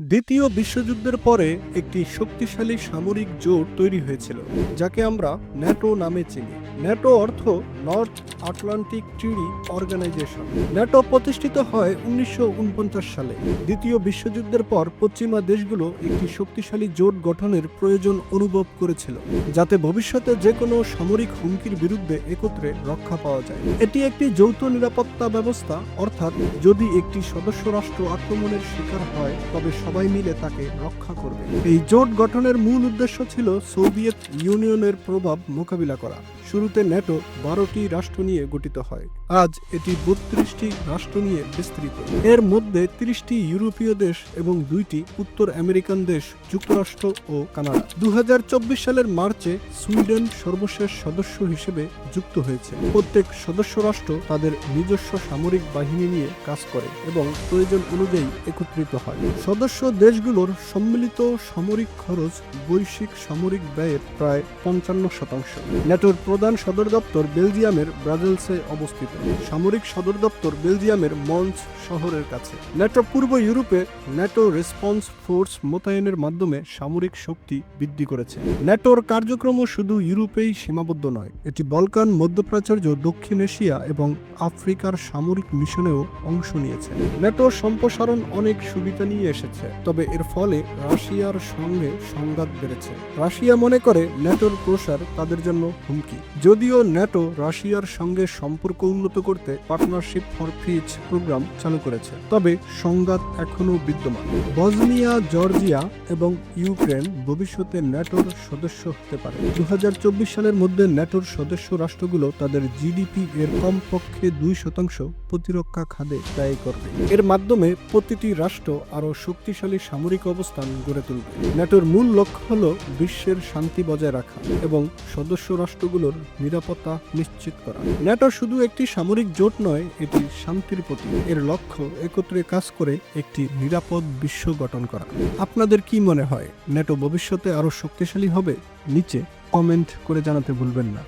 দ্বিতীয় বিশ্বযুদ্ধের পরে একটি শক্তিশালী সামরিক জোট তৈরি হয়েছিল, যাকে আমরা ন্যাটো নামে চিনি। ন্যাটো অর্থ North Atlantic treaty organisation. NATO প্রতিষ্ঠিত হয় উনিশশো উনপঞ্চাশ সালে। দ্বিতীয় বিশ্বযুদ্ধের পর পশ্চিমা দেশগুলো একটি শক্তিশালী জোট গঠনের প্রয়োজন অনুভব করেছিল, যাতে ভবিষ্যতে যে কোনো সামরিক হুমকির বিরুদ্ধে একত্রে রক্ষা পাওয়া যায়। এটি একটি যৌথ নিরাপত্তা ব্যবস্থা, অর্থাৎ যদি একটি সদস্য রাষ্ট্র আক্রমণের শিকার হয়, তবে সবাই মিলে তাকে রক্ষা করবে। এই জোট গঠনের মূল উদ্দেশ্য ছিল সোভিয়েত ইউনিয়নের প্রভাব মোকাবিলা করা। শুরুতে ন্যাটো বারোটি রাষ্ট্র নিয়ে গঠিত হয়। আজ এটি বত্রিশটি রাষ্ট্র নিয়ে বিস্তৃত। এর মধ্যে তিরিশটি ইউরোপীয় দেশ এবং দুইটি উত্তর আমেরিকান দেশ, যুক্তরাষ্ট্র ও কানাডা। দু হাজার চব্বিশ সালের মার্চে সুইডেন সর্বশেষ সদস্য হিসেবে যুক্ত হয়েছে। প্রত্যেক সদস্য রাষ্ট্র তাদের নিজস্ব সামরিক বাহিনী নিয়ে কাজ করে এবং প্রয়োজন অনুযায়ী একত্রিত হয়। সদস্য দেশগুলোর সম্মিলিত সামরিক খরচ বৈশ্বিক সামরিক ব্যয়ের প্রায় পঞ্চান্ন শতাংশ। ন্যাটোর প্রধান সদর দপ্তর বেলজিয়ামের ব্রাজেলসে অবস্থিত। সামরিক সদর দপ্তর বেলজিয়ামের মঞ্চ শহরের কাছে। ন্যাটো পূর্ব ইউরোপে ন্যাটো রেসপন্স ফোর্স মোতায়েনের মাধ্যমে সামরিক শক্তি বৃদ্ধি করেছে। ন্যাটোর কার্যক্রম শুধু ইউরোপেই সীমাবদ্ধ নয়, এটি বলকান, মধ্যপ্রাচ্য, দক্ষিণ এশিয়া এবং আফ্রিকার সামরিক মিশনেও অংশ নিয়েছে। ন্যাটো সম্প্রসারণ অনেক সুবিধা নিয়ে এসেছে। তবে এর ফলে রাশিয়ার সঙ্গে সংঘাত বেড়েছে। রাশিয়া মনে করে ন্যাটোর প্রসার তাদের জন্য হুমকি। যদিও ন্যাটো রাশিয়ার সঙ্গে সম্পর্ক উন্নত করতে পার্টনারশিপ ফর পিচ প্রোগ্রাম চালু করেছে। তবে সংঘাত এখনও বিদ্যমান। বসনিয়া, জর্জিয়া এবং ইউক্রেন ভবিষ্যতে ন্যাটোর সদস্য হতে পারে। দু হাজার চব্বিশ সালের মধ্যে ন্যাটোর সদস্য রাষ্ট্রগুলো তাদের জিডিপি এর কমপক্ষে দুই শতাংশ প্রতিরক্ষা খাতে ব্যয় করবে। এর মাধ্যমে প্রতিটি রাষ্ট্র আরও শক্তিশালী সামরিক অবস্থান গড়ে তুলবে। ন্যাটোর মূল লক্ষ্য হল বিশ্বের শান্তি বজায় রাখা এবং সদস্য রাষ্ট্রগুলোর নিরাপত্তা নিশ্চিত করা। ন্যাটো শুধু একটি সামরিক জোট নয়, এটি শান্তির প্রতি এর লক্ষ্য একত্রে কাজ করে একটি নিরাপদ বিশ্ব গঠন করা। আপনাদের কি মনে হয়, ন্যাটো ভবিষ্যতে আরও শক্তিশালী হবে? নিচে কমেন্ট করে জানাতে ভুলবেন না।